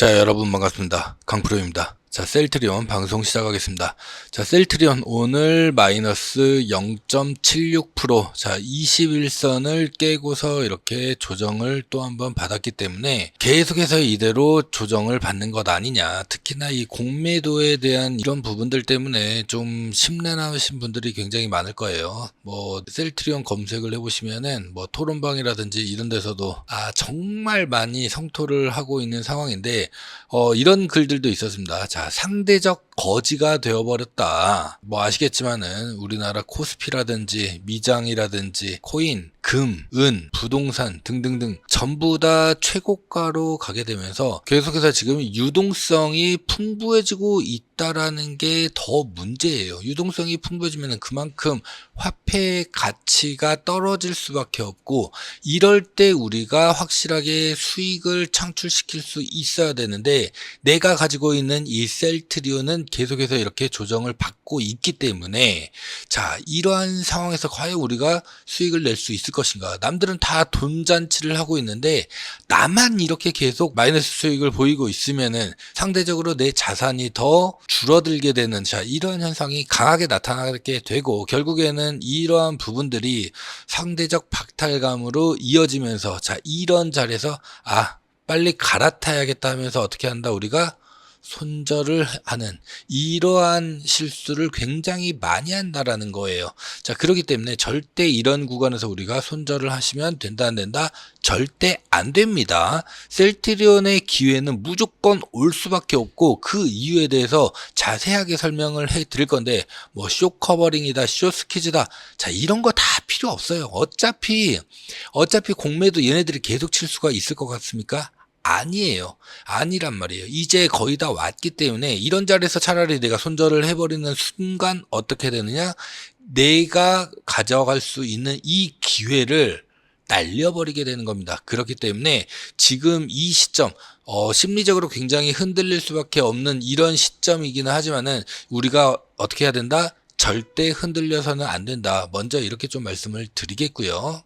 자, 여러분 반갑습니다. 강프로입니다. 자, 셀트리온 방송 시작하겠습니다. 자, 셀트리온 오늘 마이너스 0.76%. 자, 21선을 깨고서 이렇게 조정을 또 한번 받았기 때문에 계속해서 이대로 조정을 받는 것 아니냐. 특히나 이 공매도에 대한 이런 부분들 때문에 좀 심란하신 분들이 굉장히 많을 거예요. 뭐, 셀트리온 검색을 해 보시면은 뭐 토론방이라든지 이런 데서도 아, 정말 많이 성토를 하고 있는 상황인데, 어, 이런 글들도 있었습니다. 자, 상대적 거지가 되어버렸다. 뭐 아시겠지만은 우리나라 코스피라든지 미장이라든지 코인, 금, 은, 부동산 등등등 전부 다 최고가로 가게 되면서 계속해서 지금 유동성이 풍부해지고 있다라는 게 더 문제예요. 유동성이 풍부해지면 그만큼 화폐 가치가 떨어질 수밖에 없고 이럴 때 우리가 확실하게 수익을 창출시킬 수 있어야 되는데 내가 가지고 있는 이 셀트리온은 계속해서 이렇게 조정을 받고 있기 때문에 자 이러한 상황에서 과연 우리가 수익을 낼 수 있을 것인가. 남들은 다 돈 잔치를 하고 있는데 나만 이렇게 계속 마이너스 수익을 보이고 있으면은 상대적으로 내 자산이 더 줄어들게 되는 자 이러한 현상이 강하게 나타나게 되고 결국에는 이러한 부분들이 상대적 박탈감으로 이어지면서 자 이런 자리에서 아 빨리 갈아타야겠다 하면서 어떻게 한다 우리가 손절을 하는 이러한 실수를 굉장히 많이 한다라는 거예요. 자, 그렇기 때문에 절대 이런 구간에서 우리가 손절을 하시면 된다 안 된다? 절대 안 됩니다. 셀트리온의 기회는 무조건 올 수밖에 없고 그 이유에 대해서 자세하게 설명을 해 드릴 건데 뭐쇼 커버링이다, 쇼 스키즈다. 자, 이런 거 다 필요 없어요. 어차피 어차피 공매도 얘네들이 계속 칠 수가 있을 것 같습니까? 아니에요. 아니란 말이에요. 이제 거의 다 왔기 때문에 이런 자리에서 차라리 내가 손절을 해버리는 순간 어떻게 되느냐? 내가 가져갈 수 있는 이 기회를 날려버리게 되는 겁니다. 그렇기 때문에 지금 이 시점, 어, 심리적으로 굉장히 흔들릴 수밖에 없는 이런 시점이기는 하지만은 우리가 어떻게 해야 된다? 절대 흔들려서는 안 된다. 먼저 이렇게 좀 말씀을 드리겠고요.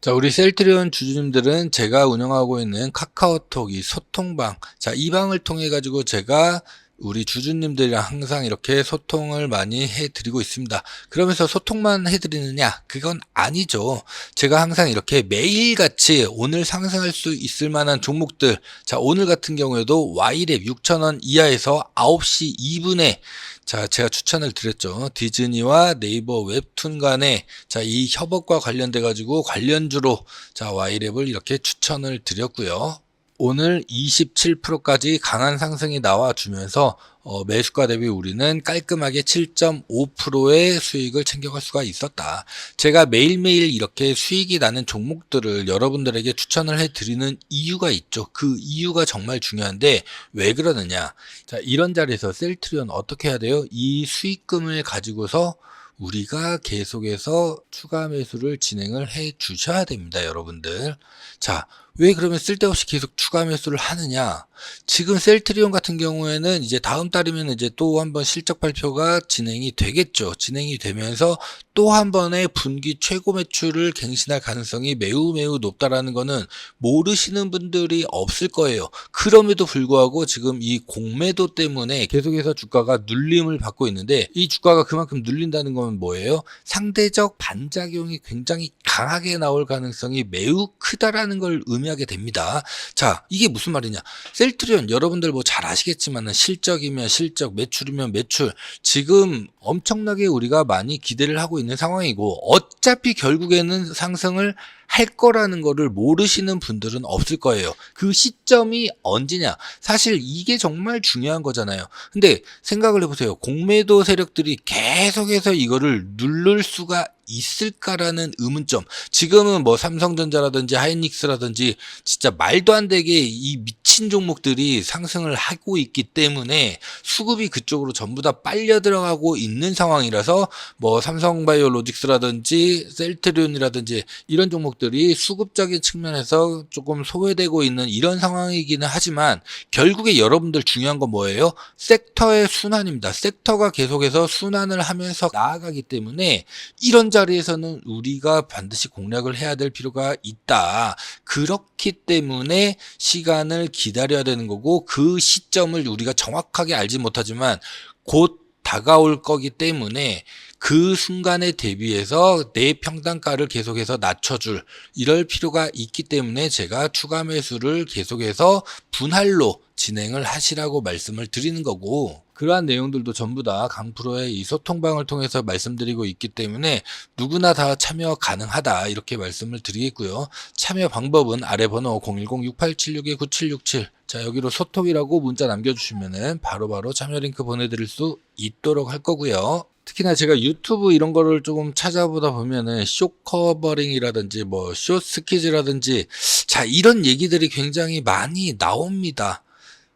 자, 우리 셀트리온 주주님들은 제가 운영하고 있는 카카오톡 이 소통방. 자, 이 방을 통해 가지고 제가 우리 주주님들이랑 항상 이렇게 소통을 많이 해드리고 있습니다. 그러면서 소통만 해드리느냐? 그건 아니죠. 제가 항상 이렇게 매일같이 오늘 상승할 수 있을 만한 종목들. 자, 오늘 같은 경우에도 Y랩 6,000원 이하에서 9시 2분에 자, 제가 추천을 드렸죠. 디즈니와 네이버 웹툰 간의 자, 이 협업과 관련돼 가지고 관련주로 자, Y랩을 이렇게 추천을 드렸고요. 오늘 27%까지 강한 상승이 나와주면서 어, 매수가 대비 우리는 깔끔하게 7.5%의 수익을 챙겨갈 수가 있었다. 제가 매일매일 이렇게 수익이 나는 종목들을 여러분들에게 추천을 해드리는 이유가 있죠. 그 이유가 정말 중요한데 왜 그러느냐. 자, 이런 자리에서 셀트리온 어떻게 해야 돼요? 이 수익금을 가지고서 우리가 계속해서 추가 매수를 진행을 해 주셔야 됩니다, 여러분들. 자, 왜 그러면 쓸데없이 계속 추가 매수를 하느냐? 지금 셀트리온 같은 경우에는 이제 다음 달이면 이제 또 한번 실적 발표가 진행이 되겠죠. 진행이 되면서 또 한 번의 분기 최고 매출을 갱신할 가능성이 매우 매우 높다라는 거는 모르시는 분들이 없을 거예요. 그럼에도 불구하고 지금 이 공매도 때문에 계속해서 주가가 눌림을 받고 있는데 이 주가가 그만큼 눌린다는 건 뭐예요? 상대적 반작용이 굉장히 강하게 나올 가능성이 매우 크다라는 걸 의미 하게 됩니다. 자, 이게 무슨 말이냐? 셀트리온 여러분들 뭐 잘 아시겠지만은 실적이면 실적, 매출이면 매출 지금 엄청나게 우리가 많이 기대를 하고 있는 상황이고 어차피 결국에는 상승을 할 거라는 거를 모르시는 분들은 없을 거예요. 그 시점이 언제냐? 사실 이게 정말 중요한 거잖아요. 근데 생각을 해보세요. 공매도 세력들이 계속해서 이거를 누를 수가 있을까라는 의문점. 지금은 뭐 삼성전자라든지 하이닉스라든지 진짜 말도 안 되게 이 미친 종목들이 상승을 하고 있기 때문에 수급이 그쪽으로 전부 다 빨려 들어가고 있는 상황이라서 뭐 삼성바이오로직스라든지 셀트리온이라든지 이런 종목 종목들이 수급적인 측면에서 조금 소외되고 있는 이런 상황이기는 하지만 결국에 여러분들 중요한 건 뭐예요? 섹터의 순환입니다. 섹터가 계속해서 순환을 하면서 나아가기 때문에 이런 자리에서는 우리가 반드시 공략을 해야 될 필요가 있다. 그렇기 때문에 시간을 기다려야 되는 거고 그 시점을 우리가 정확하게 알지 못하지만 곧 다가올 거기 때문에 그 순간에 대비해서 내 평단가를 계속해서 낮춰줄 이럴 필요가 있기 때문에 제가 추가 매수를 계속해서 분할로 진행을 하시라고 말씀을 드리는 거고 그러한 내용들도 전부 다 강프로의 이 소통방을 통해서 말씀드리고 있기 때문에 누구나 다 참여 가능하다 이렇게 말씀을 드리겠고요. 참여 방법은 아래 번호 010-6876-9767 자 여기로 소통이라고 문자 남겨주시면은 바로바로 참여 링크 보내드릴 수 있도록 할 거고요. 특히나 제가 유튜브 이런 거를 조금 찾아보다 보면은 쇼커버링이라든지 뭐 쇼스키즈라든지 자 이런 얘기들이 굉장히 많이 나옵니다.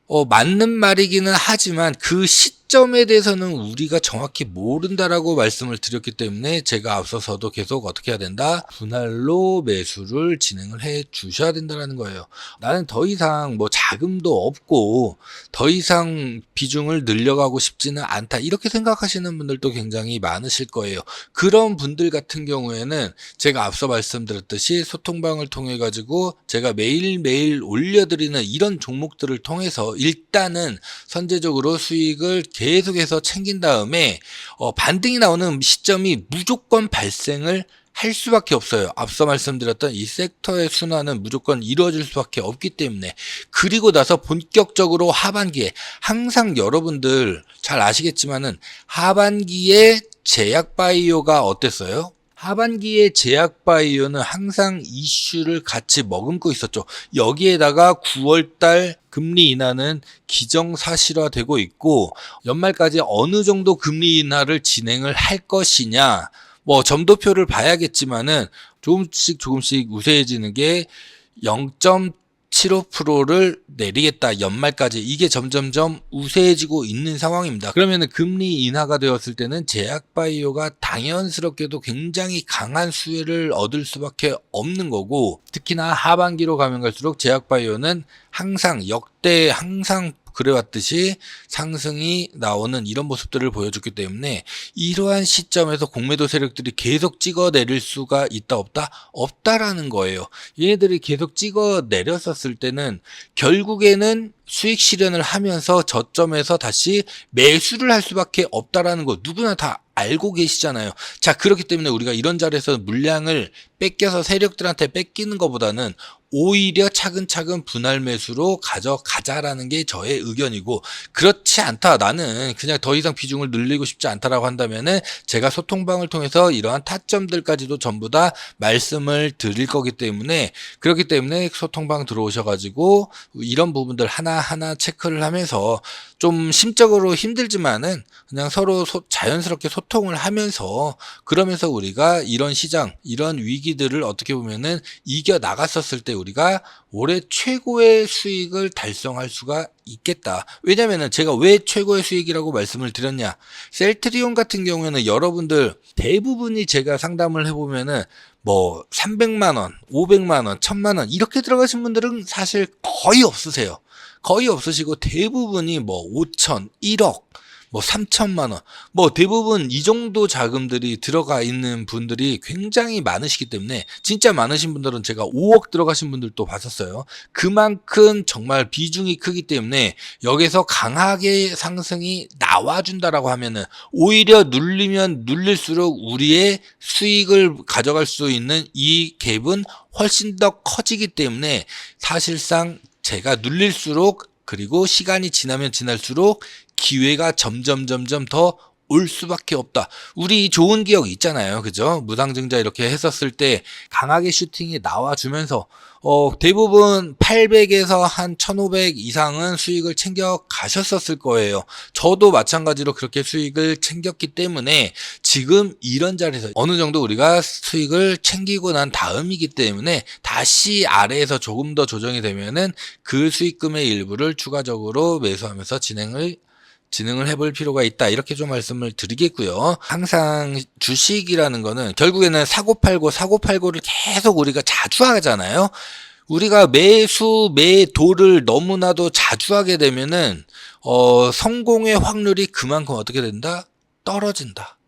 어, 맞는 말이기는 하지만 그 시 점에 대해서는 우리가 정확히 모른다라고 말씀을 드렸기 때문에 제가 앞서서도 계속 어떻게 해야 된다? 분할로 매수를 진행을 해 주셔야 된다라는 거예요. 나는 더 이상 뭐 자금도 없고 더 이상 비중을 늘려가고 싶지는 않다. 이렇게 생각하시는 분들도 굉장히 많으실 거예요. 그런 분들 같은 경우에는 제가 앞서 말씀드렸듯이 소통방을 통해 가지고 제가 매일매일 올려드리는 이런 종목들을 통해서 일단은 선제적으로 수익을 계속해서 챙긴 다음에 어, 반등이 나오는 시점이 무조건 발생을 할 수밖에 없어요. 앞서 말씀드렸던 이 섹터의 순환은 무조건 이루어질 수밖에 없기 때문에 그리고 나서 본격적으로 하반기에 항상 여러분들 잘 아시겠지만은 하반기에 제약 바이오가 어땠어요? 하반기에 제약 바이오는 항상 이슈를 같이 머금고 있었죠. 여기에다가 9월달 금리 인하는 기정사실화되고 있고 연말까지 어느 정도 금리 인하를 진행을 할 것이냐 뭐 점도표를 봐야겠지만은 조금씩 조금씩 우세해지는 게 0.75%를 내리겠다 연말까지 이게 점점점 우세해지고 있는 상황입니다. 그러면은 금리 인하가 되었을 때는 제약 바이오가 당연스럽게도 굉장히 강한 수혜를 얻을 수밖에 없는 거고 특히나 하반기로 가면 갈수록 제약 바이오는 항상 역대 항상 그래왔듯이 상승이 나오는 이런 모습들을 보여줬기 때문에 이러한 시점에서 공매도 세력들이 계속 찍어 내릴 수가 있다 없다 없다라는 거예요. 얘네들이 계속 찍어 내렸었을 때는 결국에는 수익 실현을 하면서 저점에서 다시 매수를 할 수밖에 없다라는 거 누구나 다 알고 계시잖아요. 자, 그렇기 때문에 우리가 이런 자리에서 물량을 뺏겨서 세력들한테 뺏기는 것보다는 오히려 차근차근 분할 매수로 가져가자라는 게 저의 의견이고 그렇지 않다. 나는 그냥 더 이상 비중을 늘리고 싶지 않다라고 한다면은 제가 소통방을 통해서 이러한 타점들까지도 전부 다 말씀을 드릴 거기 때문에 그렇기 때문에 소통방 들어오셔가지고 이런 부분들 하나하나 체크를 하면서 좀 심적으로 힘들지만은 그냥 서로 소, 자연스럽게 소통을 하면서 그러면서 우리가 이런 시장 이런 위기들을 어떻게 보면은 이겨 나갔었을 때 우리가 올해 최고의 수익을 달성할 수가 있겠다. 왜냐면은 제가 왜 최고의 수익이라고 말씀을 드렸냐. 셀트리온 같은 경우에는 여러분들 대부분이 제가 상담을 해보면은 뭐 300만원, 500만원, 1000만원 이렇게 들어가신 분들은 사실 거의 없으세요. 거의 없으시고 대부분이 뭐 5천, 1억, 뭐 3천만 원, 뭐 대부분 이 정도 자금들이 들어가 있는 분들이 굉장히 많으시기 때문에 진짜 많으신 분들은 제가 5억 들어가신 분들도 봤었어요. 그만큼 정말 비중이 크기 때문에 여기서 강하게 상승이 나와준다라고 하면은 오히려 눌리면 눌릴수록 우리의 수익을 가져갈 수 있는 이 갭은 훨씬 더 커지기 때문에 사실상 제가 눌릴수록 그리고 시간이 지나면 지날수록 기회가 점점 점점 더올 수밖에 없다. 우리 좋은 기억 있잖아요. 그죠? 무상증자 이렇게 했었을 때 강하게 슈팅이 나와주면서 어, 대부분 800에서 한 1500 이상은 수익을 챙겨 가셨었을 거예요. 저도 마찬가지로 그렇게 수익을 챙겼기 때문에 지금 이런 자리에서 어느 정도 우리가 수익을 챙기고 난 다음이기 때문에 다시 아래에서 조금 더 조정이 되면은 그 수익금의 일부를 추가적으로 매수하면서 진행을 진행을 해볼 필요가 있다. 이렇게 좀 말씀을 드리겠고요. 항상 주식이라는 거는 결국에는 사고 팔고 사고 팔고를 계속 우리가 자주 하잖아요. 우리가 매수 매도를 너무나도 자주 하게 되면은 어 성공의 확률이 그만큼 어떻게 된다? 떨어진다.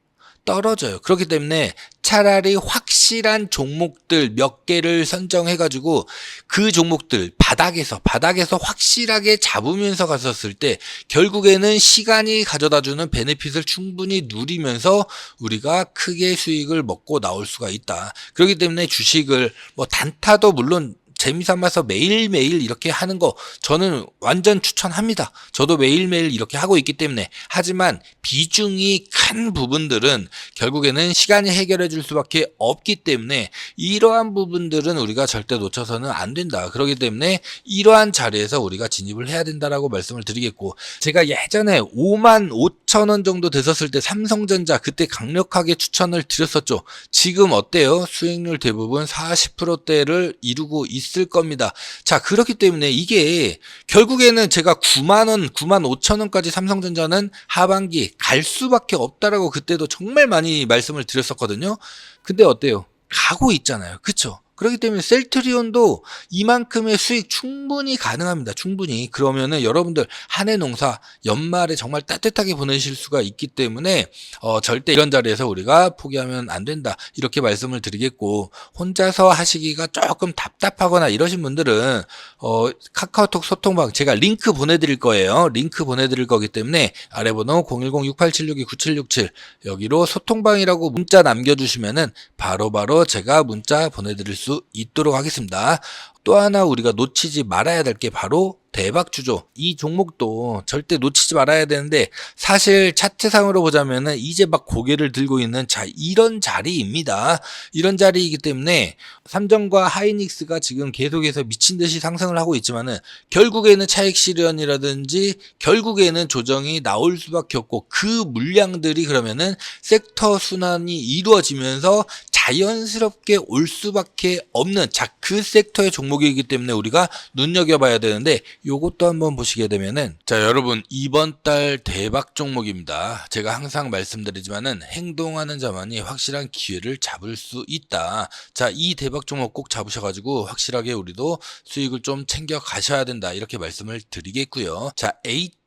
떨어져요. 그렇기 때문에 차라리 확 실한 종목들 몇 개를 선정해가지고 그 종목들 바닥에서 바닥에서 확실하게 잡으면서 갔었을 때 결국에는 시간이 가져다주는 베네핏을 충분히 누리면서 우리가 크게 수익을 먹고 나올 수가 있다. 그렇기 때문에 주식을 뭐 단타도 물론 재미삼아서 매일매일 이렇게 하는 거 저는 완전 추천합니다. 저도 매일매일 이렇게 하고 있기 때문에 하지만 비중이 큰 부분들은 결국에는 시간이 해결해 줄 수밖에 없기 때문에 이러한 부분들은 우리가 절대 놓쳐서는 안 된다. 그렇기 때문에 이러한 자리에서 우리가 진입을 해야 된다라고 말씀을 드리겠고 제가 예전에 5만 5천 원 정도 됐었을 때 삼성전자 그때 강력하게 추천을 드렸었죠. 지금 어때요? 수익률 대부분 40%대를 이루고 있을 겁니다. 자, 그렇기 때문에 이게 결국에는 제가 9만 원, 9만 5천 원까지 삼성전자는 하반기 갈 수밖에 없다라고 그때도 정말 많이 말씀을 드렸었거든요. 근데 어때요? 가고 있잖아요. 그쵸? 그렇기 때문에 셀트리온도 이만큼의 수익 충분히 가능합니다. 충분히. 그러면은 여러분들 한 해 농사 연말에 정말 따뜻하게 보내실 수가 있기 때문에 어, 절대 이런 자리에서 우리가 포기하면 안 된다. 이렇게 말씀을 드리겠고 혼자서 하시기가 조금 답답하거나 이러신 분들은 어, 카카오톡 소통방 제가 링크 보내드릴 거예요. 링크 보내드릴 거기 때문에 아래 번호 010-6876-9767 여기로 소통방이라고 문자 남겨주시면은 바로바로 제가 문자 보내드릴 수 있도록 하겠습니다. 또 하나 우리가 놓치지 말아야 될 게 바로 대박 주죠. 이 종목도 절대 놓치지 말아야 되는데 사실 차트상으로 보자면은 이제 막 고개를 들고 있는 자 이런 자리입니다. 이런 자리이기 때문에 삼성과 하이닉스가 지금 계속해서 미친 듯이 상승을 하고 있지만은 결국에는 차익 실현이라든지 결국에는 조정이 나올 수밖에 없고 그 물량들이 그러면은 섹터 순환이 이루어지면서 자연스럽게 올 수밖에 없는 자 그 섹터의 종목이기 때문에 우리가 눈여겨봐야 되는데 요것도 한번 보시게 되면은 자 여러분 이번 달 대박 종목입니다. 제가 항상 말씀드리지만은 행동하는 자만이 확실한 기회를 잡을 수 있다. 자 이 대박 종목 꼭 잡으셔가지고 확실하게 우리도 수익을 좀 챙겨 가셔야 된다 이렇게 말씀을 드리겠고요. 자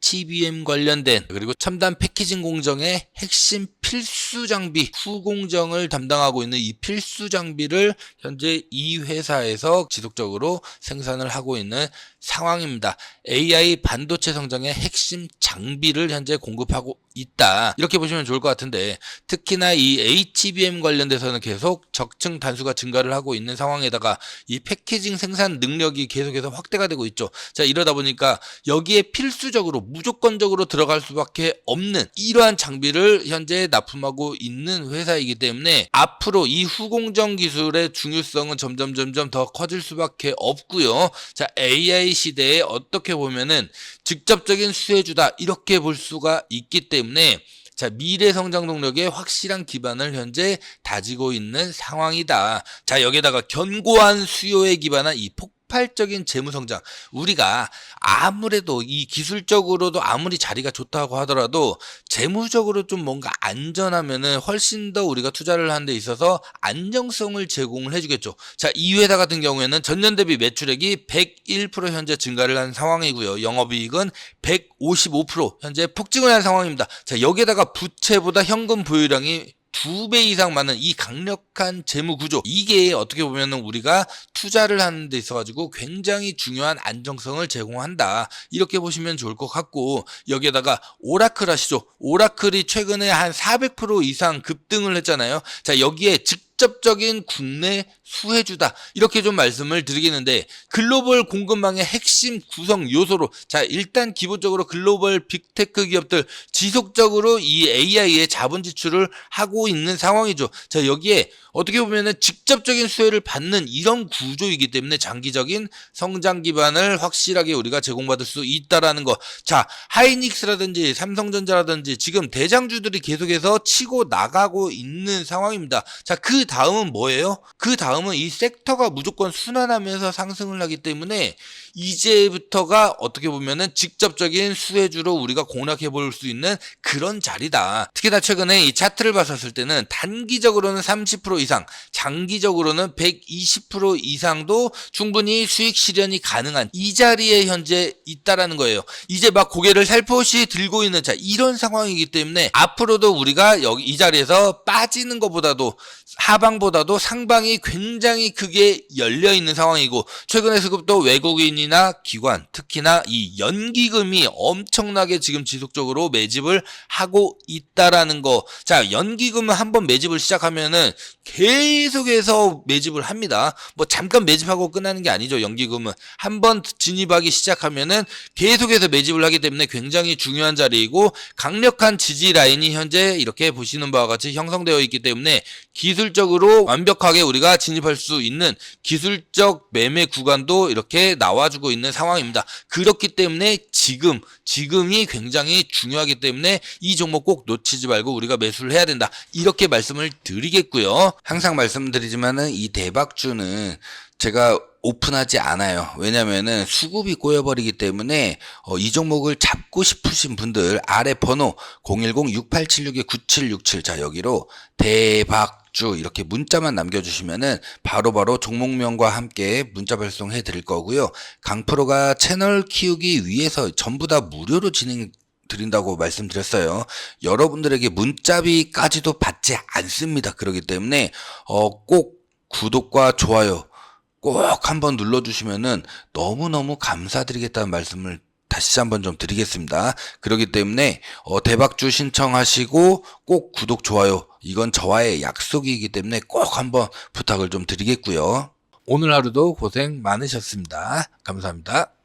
HBM 관련된 그리고 첨단 패키징 공정의 핵심 필수 장비 후공정을 담당하고 있는 이 필수 장비를 현재 이 회사에서 지속적으로 생산을 하고 있는 상황입니다. AI 반도체 성장의 핵심 장비를 현재 공급하고 있다. 이렇게 보시면 좋을 것 같은데 특히나 이 HBM 관련돼서는 계속 적층 단수가 증가를 하고 있는 상황에다가 이 패키징 생산 능력이 계속해서 확대가 되고 있죠. 자 이러다 보니까 여기에 필수적으로 무조건적으로 들어갈 수밖에 없는 이러한 장비를 현재 납품하고 있는 회사이기 때문에 앞으로 이 후공정 기술의 중요성은 점점 점점 더 커질 수밖에 없고요. 자 AI 시대에 어떻게 보면은 직접적인 수혜주다 이렇게 볼 수가 있기 때문에 자, 미래 성장 동력의 확실한 기반을 현재 다지고 있는 상황이다. 자, 여기에다가 견고한 수요에 기반한 이 폭 발적인 재무 성장. 우리가 아무래도 이 기술적으로도 아무리 자리가 좋다고 하더라도 재무적으로 좀 뭔가 안전하면은 훨씬 더 우리가 투자를 하는 데 있어서 안정성을 제공을 해주겠죠. 자, 이 회사 같은 경우에는 전년 대비 매출액이 101% 현재 증가를 한 상황이고요. 영업이익은 155% 현재 폭증을 한 상황입니다. 자, 여기에다가 부채보다 현금 보유량이 두 배 이상 많은 이 강력한 재무 구조 이게 어떻게 보면은 우리가 투자를 하는 데 있어 가지고 굉장히 중요한 안정성을 제공한다. 이렇게 보시면 좋을 것 같고 여기에다가 오라클 아시죠? 오라클이 최근에 한 400% 이상 급등을 했잖아요. 자 여기에 즉 직접적인 국내 수혜주다 이렇게 좀 말씀을 드리겠는데 글로벌 공급망의 핵심 구성 요소로 자 일단 기본적으로 글로벌 빅테크 기업들 지속적으로 이 AI에 자본 지출을 하고 있는 상황이죠. 자 여기에 어떻게 보면은 직접적인 수혜를 받는 이런 구조이기 때문에 장기적인 성장 기반을 확실하게 우리가 제공받을 수 있다라는 거. 자 하이닉스라든지 삼성전자라든지 지금 대장주들이 계속해서 치고 나가고 있는 상황입니다. 자 그 다음은 뭐예요? 그 다음은 이 섹터가 무조건 순환하면서 상승을 하기 때문에 이제부터가 어떻게 보면은 직접적인 수혜주로 우리가 공략해 볼 수 있는 그런 자리다. 특히나 최근에 이 차트를 봤었을 때는 단기적으로는 30% 이상, 장기적으로는 120% 이상도 충분히 수익 실현이 가능한 이 자리에 현재 있다라는 거예요. 이제 막 고개를 살포시 들고 있는 자 이런 상황이기 때문에 앞으로도 우리가 여기 이 자리에서 빠지는 것보다도 하방보다도 상방이 굉장히 크게 열려 있는 상황이고 최근에 수급도 외국인이나 기관 특히나 이 연기금이 엄청나게 지금 지속적으로 매집을 하고 있다라는 거. 자, 연기금은 한번 매집을 시작하면은 계속해서 매집을 합니다. 뭐 잠깐 매집하고 끝나는 게 아니죠. 연기금은 한번 진입하기 시작하면은 계속해서 매집을 하기 때문에 굉장히 중요한 자리이고 강력한 지지 라인이 현재 이렇게 보시는 바와 같이 형성되어 있기 때문에 기 술적으로 완벽하게 우리가 진입할 수 있는 기술적 매매 구간도 이렇게 나와주고 있는 상황입니다. 그렇기 때문에 지금 지금이 굉장히 중요하기 때문에 이 종목 꼭 놓치지 말고 우리가 매수를 해야 된다. 이렇게 말씀을 드리겠고요. 항상 말씀드리지만은 이 대박주는 제가 오픈하지 않아요. 왜냐면은 수급이 꼬여버리기 때문에 어, 이 종목을 잡고 싶으신 분들 아래 번호 010-6876-9767 자 여기로 대박 주 이렇게 문자만 남겨주시면은 바로바로 종목명과 함께 문자 발송해 드릴 거고요. 강프로가 채널 키우기 위해서 전부 다 무료로 진행 드린다고 말씀드렸어요. 여러분들에게 문자비까지도 받지 않습니다. 그렇기 때문에 어, 꼭 구독과 좋아요 꼭 한번 눌러주시면은 너무너무 감사드리겠다는 말씀을 다시 한번 좀 드리겠습니다. 그렇기 때문에 어, 대박주 신청하시고 꼭 구독, 좋아요 이건 저와의 약속이기 때문에 꼭 한번 부탁을 좀 드리겠고요. 오늘 하루도 고생 많으셨습니다. 감사합니다.